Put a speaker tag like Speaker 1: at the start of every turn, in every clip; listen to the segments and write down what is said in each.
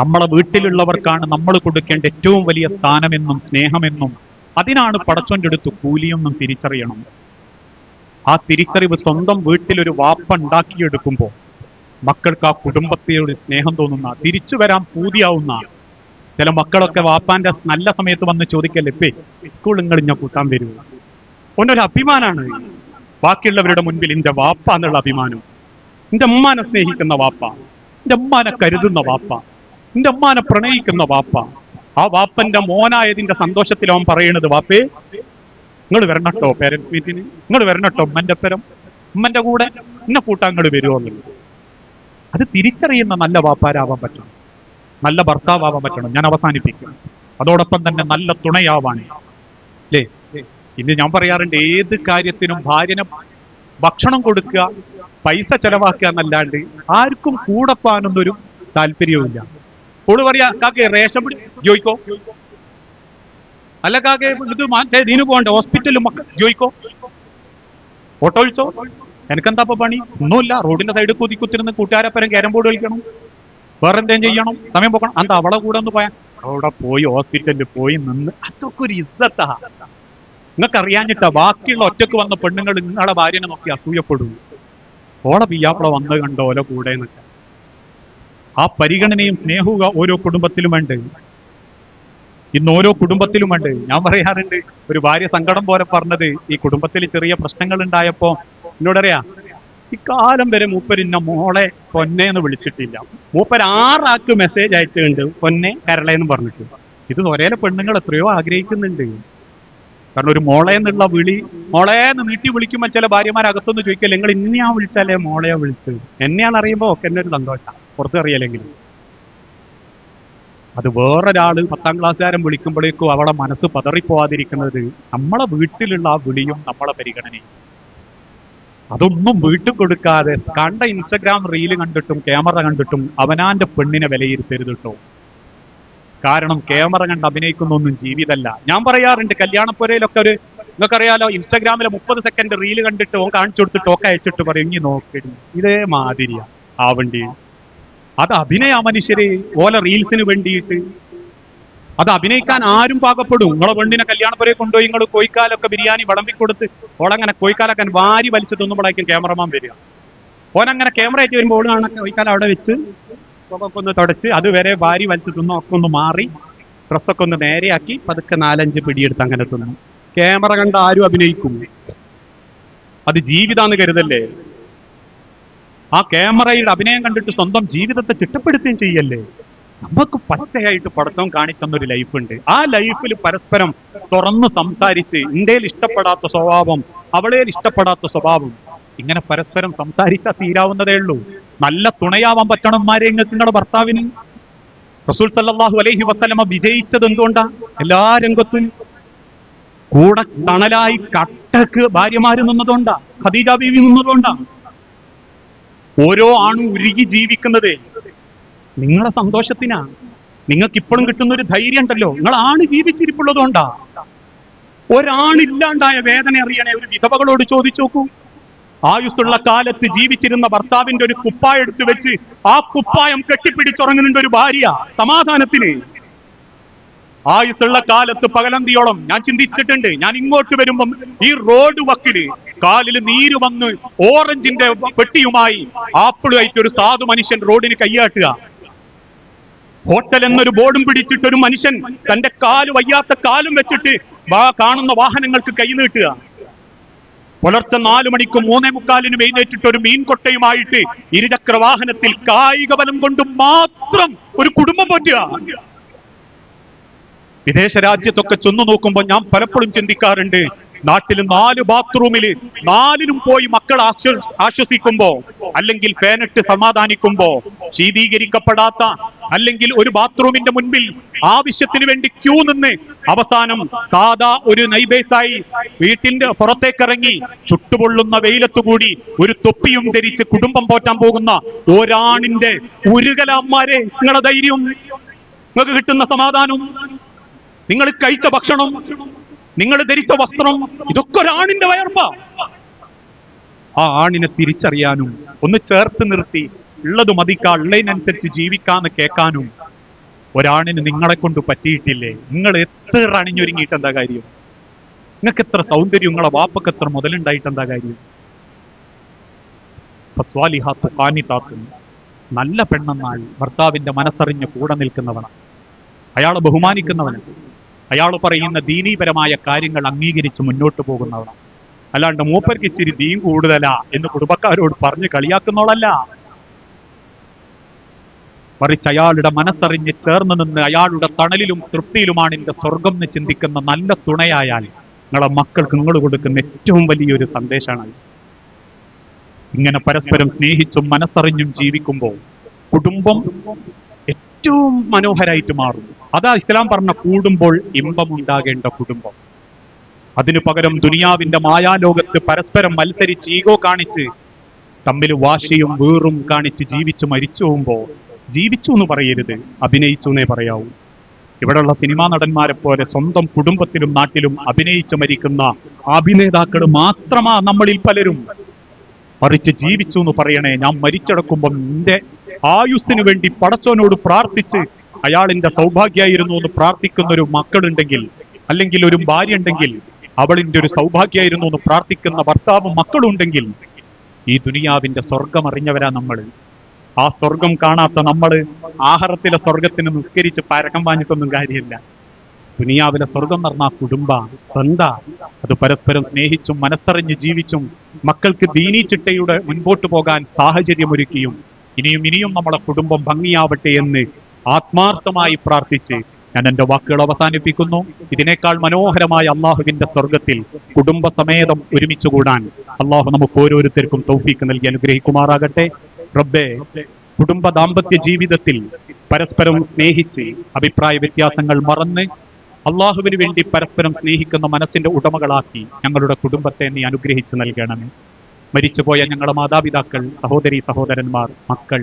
Speaker 1: നമ്മളെ വീട്ടിലുള്ളവർക്കാണ് നമ്മൾ കൊടുക്കേണ്ട ഏറ്റവും വലിയ സ്ഥാനമെന്നും സ്നേഹമെന്നും അതിനാണ് പടച്ചോന്റെ അടുത്ത് കൂലിയൊന്നും തിരിച്ചറിയണം. ആ തിരിച്ചറിവ് സ്വന്തം വീട്ടിലൊരു വാപ്പ ഉണ്ടാക്കിയെടുക്കുമ്പോൾ മക്കൾക്ക് ആ കുടുംബത്തിനോട് സ്നേഹം തോന്നുന്ന തിരിച്ചു വരാൻ പൂതിയാവുന്ന ചില മക്കളൊക്കെ വാപ്പാന്റെ നല്ല സമയത്ത് വന്ന് ചോദിക്കല്ലേ ഇപ്പേ സ്കൂൾ നിങ്ങൾ ഞാൻ കൂട്ടാൻ വരൂ? ഒന്നൊരു അഭിമാനാണ്. ബാക്കിയുള്ളവരുടെ മുൻപിൽ എന്റെ വാപ്പ എന്നുള്ള അഭിമാനം. എന്റെ അമ്മാനെ സ്നേഹിക്കുന്ന വാപ്പ. എന്റെ അമ്മാനെ കരുതുന്ന വാപ്പ. എന്റെ അമ്മാനെ പ്രണയിക്കുന്ന വാപ്പ. ആ വാപ്പന്റെ മോനായതിന്റെ സന്തോഷത്തിൽ അവൻ പറയണത് വാപ്പേ നിങ്ങൾ വരണട്ടോ പേരൻസ് മീറ്റിന് നിങ്ങൾ വരണട്ടോ ഉമ്മന്റെ പരം ഉമ്മന്റെ കൂടെ എന്നെ കൂട്ടാൻ നിങ്ങൾ വരുമോ എന്നുള്ളത് അത് തിരിച്ചറിയുന്ന നല്ല വാപ്പാരാവാൻ പറ്റണം. നല്ല ഭർത്താവാൻ പറ്റണം. ഞാൻ അവസാനിപ്പിക്കും. അതോടൊപ്പം തന്നെ നല്ല തുണയാവാൻ അല്ലേ ഇന്ന് ഞാൻ പറയാറുണ്ട് ഏത് കാര്യത്തിനും ഭാര്യനെ ഭക്ഷണം കൊടുക്കുക പൈസ ചെലവാക്കുക എന്നല്ലാണ്ട് ആർക്കും കൂടെ കൂടപ്പാനൊന്നൊരു താല്പര്യവുമില്ല. ഓൾ പറയാ കാക്കെ റേഷൻ പിടി ജോയിക്കോ. അല്ല കാക്കെ ഇത് മാറ്റേ ഇതിന് പോകണ്ടേ ഹോസ്പിറ്റലിൽ ജോയിക്കോ. ഓട്ടോ വിളിച്ചോ എനിക്കെന്താ ഇപ്പൊ പണി? ഒന്നുമില്ല റോഡിന്റെ സൈഡിൽ കുതി കുത്തിരുന്ന് കൂട്ടുകാരപ്പരം ക്യാരം ബോർഡ് കളിക്കണം. വേറെ എന്തേം ചെയ്യണം. സമയം പോക്കണം. അന്താ അവളെ കൂടെ ഒന്ന് പോയാ? അവിടെ പോയി ഹോസ്പിറ്റലിൽ പോയി നിന്ന് അതൊക്കെ ഒരു ഇസ്സത്താ. നിങ്ങൾക്ക് അറിയാഞ്ഞിട്ടാ ബാക്കിയുള്ള ഒറ്റയ്ക്ക് വന്ന പെണ്ണുങ്ങൾ നിങ്ങളുടെ ഭാര്യനെ നോക്കി അസൂയപ്പെടും. ഓളെ പിയ്യാപ്പള വന്ന് കണ്ടോ ഓല കൂടെ എന്നൊക്കെ ആ പരിഗണനയും സ്നേഹവും ഓരോ കുടുംബത്തിലുമുണ്ട്. ഇന്ന് ഓരോ കുടുംബത്തിലുമുണ്ട്. ഞാൻ പറയാറുണ്ട് ഒരു ഭാര്യ സങ്കടം പോലെ പറഞ്ഞത് ഈ കുടുംബത്തിൽ ചെറിയ പ്രശ്നങ്ങൾ ഉണ്ടായപ്പോ എന്നോടറിയാ ഈ കാലം വരെ മൂപ്പരിന്ന മോളെ പൊന്നെ എന്ന് വിളിച്ചിട്ടില്ല. മൂപ്പർ ആറാക്ക് മെസ്സേജ് അയച്ചിട്ടുണ്ട് പൊന്നെ കരളെന്ന് പറഞ്ഞിട്ട്. ഇത് ഒരേ പെണ്ണുങ്ങൾ എത്രയോ ആഗ്രഹിക്കുന്നുണ്ട്. കാരണം ഒരു മോളെ എന്നുള്ള വിളി മോളെ എന്ന് നീട്ടി വിളിക്കുമ്പോൾ ചില ഭാര്യമാരകത്തൊന്ന് ചോദിക്കല്ലേ നിങ്ങൾ ഇന്നെയാ വിളിച്ചാലേ മോളെയാ വിളിച്ചത്. എന്നെയാണെന്ന് അറിയുമ്പോൾ ഒക്കെ എന്നെ ഒരു സന്തോഷം. പുറത്ത് അറിയാലെങ്കിലും അത് വേറൊരാൾ പത്താം ക്ലാസ്സുകാരൻ വിളിക്കുമ്പോഴേക്കും അവളെ മനസ്സ് പതറിപ്പോവാതിരിക്കുന്നത് നമ്മളെ വീട്ടിലുള്ള ആ വിളിയും നമ്മളെ പരിഗണനയും. അതൊന്നും വീട്ടിൽ കൊടുക്കാതെ കണ്ട ഇൻസ്റ്റഗ്രാം റീൽ കണ്ടിട്ടും ക്യാമറ കണ്ടിട്ടും അവനാന്റെ പെണ്ണിനെ വിലയിരുത്തരുത് കേട്ടോ. കാരണം ക്യാമറ കണ്ട് അഭിനയിക്കുന്നൊന്നും ജീവിതമല്ല ഞാൻ പറയാറുണ്ട് കല്യാണപ്പുരയിലൊക്കെ ഒരു നിങ്ങൾക്കറിയാലോ ഇൻസ്റ്റാഗ്രാമിലെ മുപ്പത് സെക്കൻഡ് റീൽ കണ്ടിട്ട് ഓൻ കാണിച്ചു കൊടുത്തിട്ട് ഒക്കെ അയച്ചിട്ട് പറയും ഇനി നോക്കടി ഇതേ മാതിരിയാ ആവണ്ടി? അത് അഭിനയ മനുഷ്യരെ ഓല റീൽസിന് വേണ്ടിയിട്ട്. അത് അഭിനയിക്കാൻ ആരും പാകപ്പെടും. നിങ്ങളെ പെണ്ണിനെ കല്യാണപ്പുരയെ കൊണ്ടുപോയി നിങ്ങൾ കോയിക്കാലൊക്കെ ബിരിയാണി വിളമ്പിക്കൊടുത്ത് ഓളങ്ങനെ കോയിക്കാലൊക്കെ വാരി വലിച്ചിട്ടൊന്നും തിന്നുമ്പോഴേക്കും ക്യാമറമാൻ വരിക. ഓനങ്ങനെ ക്യാമറ ആയിട്ട് വരുമ്പോൾ ഓൾ കൊയ്ക്കാലം കോയിക്കാലം അവിടെ വെച്ച് ഒക്കെ ഒന്ന് തുടച്ച് അതുവരെ വാരി വലിച്ചു തിന്നു ഒക്കെ ഒന്ന് മാറി ഡ്രസ്സൊക്കെ ഒന്ന് നേരെയാക്കി പതുക്കെ നാലഞ്ച് പിടിയെടുത്ത് അങ്ങനെ തിന്നു. ക്യാമറ കണ്ട് ആരും അഭിനയിക്കും. അത് ജീവിതാന്ന് കരുതല്ലേ? ആ ക്യാമറയുടെ അഭിനയം കണ്ടിട്ട് സ്വന്തം ജീവിതത്തെ ചിട്ടപ്പെടുത്തുകയും ചെയ്യല്ലേ? നമുക്ക് പച്ചയായിട്ട് പടച്ചവൻ കാണിച്ചെന്നൊരു ലൈഫ് ഉണ്ട് ആ ലൈഫിൽ പരസ്പരം തുറന്ന് സംസാരിച്ച് ഇന്ത്യയിൽ ഇഷ്ടപ്പെടാത്ത സ്വഭാവം അവളേൽ ഇഷ്ടപ്പെടാത്ത സ്വഭാവം ഇങ്ങനെ പരസ്പരം സംസാരിച്ചാൽ തീരാവുന്നതേ ഉള്ളൂ. നല്ല തുണയാവാൻ പറ്റണന്മാരെ നിങ്ങൾക്ക് നിങ്ങളുടെ ഭർത്താവിന്. റസൂൽ സല്ലല്ലാഹു അലൈഹി വസല്ലമ വിജയിച്ചത് എന്തുകൊണ്ടാ? എല്ലാ രംഗത്തും കൂടെ തണലായി കട്ടക്ക് ഭാര്യമാര് നിന്നതുകൊണ്ടാ ഖദീജ ബീവി നിന്നതുകൊണ്ടാ. ഓരോ ആണും ഉരുകി ജീവിക്കുന്നത്. നിങ്ങളെ സന്തോഷത്തിനാ നിങ്ങൾക്ക് ഇപ്പോഴും കിട്ടുന്ന ഒരു ധൈര്യം ഉണ്ടല്ലോ. നിങ്ങൾ ആണ് ജീവിച്ചിരിപ്പുള്ളതുകൊണ്ടാ. ഒരാണില്ലാണ്ടായ വേദന അറിയണേ ഒരു വിധവകളോട് ചോദിച്ചു നോക്കൂ. ആയുസ്സുള്ള കാലത്ത് ജീവിച്ചിരുന്ന ഭർത്താവിന്റെ ഒരു കുപ്പായം എടുത്തു വെച്ച് ആ കുപ്പായം കെട്ടിപ്പിടിച്ചുറങ്ങുന്നുണ്ട് ഒരു ഭാര്യ സമാധാനത്തിന്. ആയുസ്സുള്ള കാലത്ത് പകലന്തിയോളം ഞാൻ ചിന്തിച്ചിട്ടുണ്ട്. ഞാൻ ഇങ്ങോട്ട് വരുമ്പം ഈ റോഡ് വക്കിൽ കാലിൽ നീര് വന്ന് ഓറഞ്ചിന്റെ പെട്ടിയുമായി ആപ്പിളുമായിട്ട് ഒരു സാധു മനുഷ്യൻ റോഡിന് കൈയാട്ടുക. ഹോട്ടൽ എന്നൊരു ബോർഡും പിടിച്ചിട്ട് ഒരു മനുഷ്യൻ തന്റെ കാൽ വയ്യാത്ത കാലും വെച്ചിട്ട് കാണുന്ന വാഹനങ്ങൾക്ക് കൈ നീട്ടുക. പുലർച്ചെ നാലു മണിക്കും മൂന്നേ മുക്കാലിനും എഴുന്നേറ്റിട്ട് ഒരു മീൻകൊട്ടയുമായിട്ട് ഇരുചക്ര വാഹനത്തിൽ കായിക ബലം കൊണ്ട് മാത്രം ഒരു കുടുംബം പറ്റുക. വിദേശ രാജ്യത്തൊക്കെ ചെന്നു നോക്കുമ്പോൾ ഞാൻ പലപ്പോഴും ചിന്തിക്കാറുണ്ട് നാട്ടിൽ നാല് ബാത്റൂമിൽ നാലിലും പോയി മക്കൾ ആശ്വ- ആശ്വസിക്കുമ്പോ അല്ലെങ്കിൽ പേനട്ട് സമാധാനിക്കുമ്പോ ശീതീകരിക്കപ്പെടാത്ത അല്ലെങ്കിൽ ഒരു ബാത്റൂമിന്റെ മുൻപിൽ ആവശ്യത്തിന് വേണ്ടി ക്യൂ നിന്ന് അവസാനം സാധാ ഒരു നൈബേസായി വീട്ടിന്റെ പുറത്തേക്കിറങ്ങി ചുട്ടുപൊള്ളുന്ന വെയിലത്തുകൂടി ഒരു തൊപ്പിയും ധരിച്ച് കുടുംബം പോറ്റാൻ പോകുന്ന ഒരാണിന്റെ ഉരുകലന്മാരെ നിങ്ങളുടെ ധൈര്യം. നിങ്ങൾക്ക് കിട്ടുന്ന സമാധാനം. നിങ്ങൾ കഴിച്ച ഭക്ഷണം നിങ്ങൾ ധരിച്ച വസ്ത്രം ഇതൊക്കെ ഒരാണിന്റെ വയർമ്പ ആ ആണിനെ തിരിച്ചറിയാനും ഒന്ന് ചേർത്ത് നിർത്തി ഉള്ളത് മതിക്കാ ഉള്ളതിനനുസരിച്ച് ജീവിക്കാന്ന് കേൾക്കാനും ഒരാണിന് നിങ്ങളെ കൊണ്ട് പറ്റിയിട്ടില്ലേ? നിങ്ങൾ എത്ര അണിഞ്ഞൊരുങ്ങിയിട്ട് എന്താ കാര്യം? നിങ്ങൾക്ക് എത്ര സൗന്ദര്യം നിങ്ങളെ വാപ്പക്ക് എത്ര മുതലുണ്ടായിട്ട് എന്താ കാര്യം? നല്ല പെണ്ണെന്നാൽ ഭർത്താവിന്റെ മനസ്സറിഞ്ഞ് കൂടെ നിൽക്കുന്നവനാണ് അയാളെ ബഹുമാനിക്കുന്നവനാണ് അയാൾ പറയുന്ന ദീനീപരമായ കാര്യങ്ങൾ അംഗീകരിച്ച് മുന്നോട്ട് പോകുന്നവനാണ് അല്ലാണ്ട് മൂപ്പർക്ക് ഇച്ചിരി ദീൻ കൂടുതലാ എന്ന് കുടുംബക്കാരോട് പറഞ്ഞ് കളിയാക്കുന്നോളല്ല മറിച്ച് അയാളുടെ മനസ്സറിഞ്ഞ് ചേർന്ന് നിന്ന് അയാളുടെ തണലിലും തൃപ്തിയിലുമാണ് എന്റെ സ്വർഗം എന്ന് ചിന്തിക്കുന്ന നല്ല തുണയായാൽ നിങ്ങളെ മക്കൾക്ക് നിങ്ങൾ കൊടുക്കുന്ന ഏറ്റവും വലിയൊരു സന്ദേശമാണ്. ഇങ്ങനെ പരസ്പരം സ്നേഹിച്ചും മനസ്സറിഞ്ഞും ജീവിക്കുമ്പോൾ കുടുംബം ഏറ്റവും മനോഹരായിട്ട് മാറും അതാ ഇസ്ലാം പറഞ്ഞ കൂടുമ്പോൾ ഇമ്പമുണ്ടാകേണ്ട കുടുംബം. അതിനു പകരം ദുനിയാവിന്റെ മായാലോകത്ത് പരസ്പരം മത്സരിച്ച് ഈഗോ കാണിച്ച് തമ്മിൽ വാശിയും വീറും കാണിച്ച് ജീവിച്ചു മരിച്ചു പോകുമ്പോ ജീവിച്ചു എന്ന് പറയരുത് അഭിനയിച്ചു എന്നേ പറയാവൂ. ഇവിടെയുള്ള സിനിമാ നടന്മാരെ പോലെ സ്വന്തം കുടുംബത്തിലും നാട്ടിലും അഭിനയിച്ചു മരിക്കുന്ന അഭിനേതാക്കൾ മാത്രമാ നമ്മളിൽ പലരും. മറിച്ച് ജീവിച്ചു എന്ന് പറയണേ ഞാൻ മരിച്ചടക്കുമ്പോൾ നിന്റെ ആയുസ്സിന് വേണ്ടി പടച്ചോനോട് പ്രാർത്ഥിച്ച് അയാളിന്റെ സൗഭാഗ്യമായിരുന്നു എന്ന് പ്രാർത്ഥിക്കുന്ന ഒരു മക്കളുണ്ടെങ്കിൽ അല്ലെങ്കിൽ ഒരു ഭാര്യ ഉണ്ടെങ്കിൽ അവളിന്റെ ഒരു സൗഭാഗ്യമായിരുന്നു എന്ന് പ്രാർത്ഥിക്കുന്ന ഭർത്താവും മക്കളുണ്ടെങ്കിൽ ഈ ദുനിയാവിന്റെ സ്വർഗം അറിഞ്ഞവരാ നമ്മൾ. ആ സ്വർഗം കാണാത്ത നമ്മൾ ആഹാരത്തിലെ സ്വർഗത്തിന് നിസ്കരിച്ച് പരക്കം വാങ്ങിക്കൊന്നും കാര്യമില്ല. ദുനിയാവിലെ സ്വർഗം എന്ന് ആ കുടുംബ ബന്ധ അത് പരസ്പരം സ്നേഹിച്ചും മനസ്സറിഞ്ഞ് ജീവിച്ചും മക്കൾക്ക് ദീനീ ചിട്ടയുടെ മുൻപോട്ട് പോകാൻ സാഹചര്യമൊരുക്കിയും. ഇനിയും ഇനിയും നമ്മളെ കുടുംബം ഭംഗിയാവട്ടെ എന്ന് ആത്മാർത്ഥമായി പ്രാർത്ഥിച്ച് ഞാൻ എന്റെ വാക്കുകൾ അവസാനിപ്പിക്കുന്നു. ഇതിനേക്കാൾ മനോഹരമായ അള്ളാഹുവിന്റെ സ്വർഗത്തിൽ കുടുംബസമേതം ഒരുമിച്ച് കൂടാൻ അള്ളാഹു നമുക്ക് ഓരോരുത്തർക്കും തൗഫീക്ക് നൽകി അനുഗ്രഹിക്കുമാറാകട്ടെ. റബ്ബേ കുടുംബ ദാമ്പത്യ ജീവിതത്തിൽ പരസ്പരം സ്നേഹിച്ച് അഭിപ്രായ വ്യത്യാസങ്ങൾ മറന്ന് അള്ളാഹുവിന് വേണ്ടി പരസ്പരം സ്നേഹിക്കുന്ന മനസ്സിന്റെ ഉടമകളാക്കി ഞങ്ങളുടെ കുടുംബത്തെ നീ അനുഗ്രഹിച്ചു നൽകണമേ. മരിച്ചുപോയ ഞങ്ങളുടെ മാതാപിതാക്കൾ സഹോദരി സഹോദരന്മാർ മക്കൾ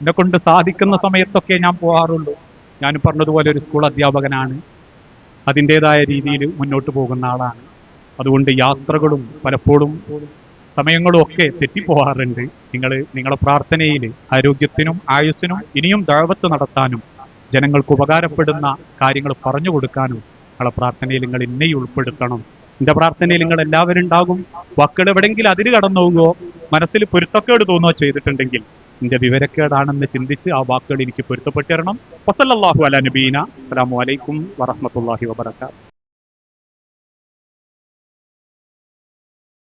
Speaker 1: എന്നെ കൊണ്ട് സാധിക്കുന്ന സമയത്തൊക്കെ ഞാൻ പോകാറുള്ളൂ. ഞാൻ പറഞ്ഞതുപോലെ ഒരു സ്കൂൾ അധ്യാപകനാണ്. അതിന്റെതായ രീതിയിൽ മുന്നോട്ട് പോകുന്ന ആളാണ്. അതുകൊണ്ട് യാത്രകളും പലപ്പോഴും സമയങ്ങളും ഒക്കെ തെറ്റിപ്പോവാറുണ്ട്. നിങ്ങൾ നിങ്ങളുടെ പ്രാർത്ഥനയിൽ ആരോഗ്യത്തിനും ആയുസ്സിനും ഇനിയും ദഴവത്ത് നടത്താനും ജനങ്ങൾക്ക് ഉപകാരപ്പെടുന്ന കാര്യങ്ങൾ പറഞ്ഞു കൊടുക്കാനും നിങ്ങളെ പ്രാർത്ഥനയിൽ നിങ്ങൾ എന്നെയും ഉൾപ്പെടുത്തണം. എന്റെ പ്രാർത്ഥനയിൽ നിങ്ങൾ എല്ലാവരും ഉണ്ടാകും വാക്കുകൾ എവിടെയെങ്കിലും അതിര് കടന്നു പോകുകയോ മനസ്സിൽ പൊരുത്തക്കേട് തോന്നുകയോ ചെയ്തിട്ടുണ്ടെങ്കിൽ എന്റെ വിവരക്കേടാണെന്ന് ചിന്തിച്ച് ആ വാക്കുകൾ എനിക്ക് പൊരുത്തപ്പെട്ടിരണം. വസല്ലാഹു അല നബീന. അസ്സാം വലൈക്കും വറഹമത്തല്ലാഹി വബർക്കാത്തു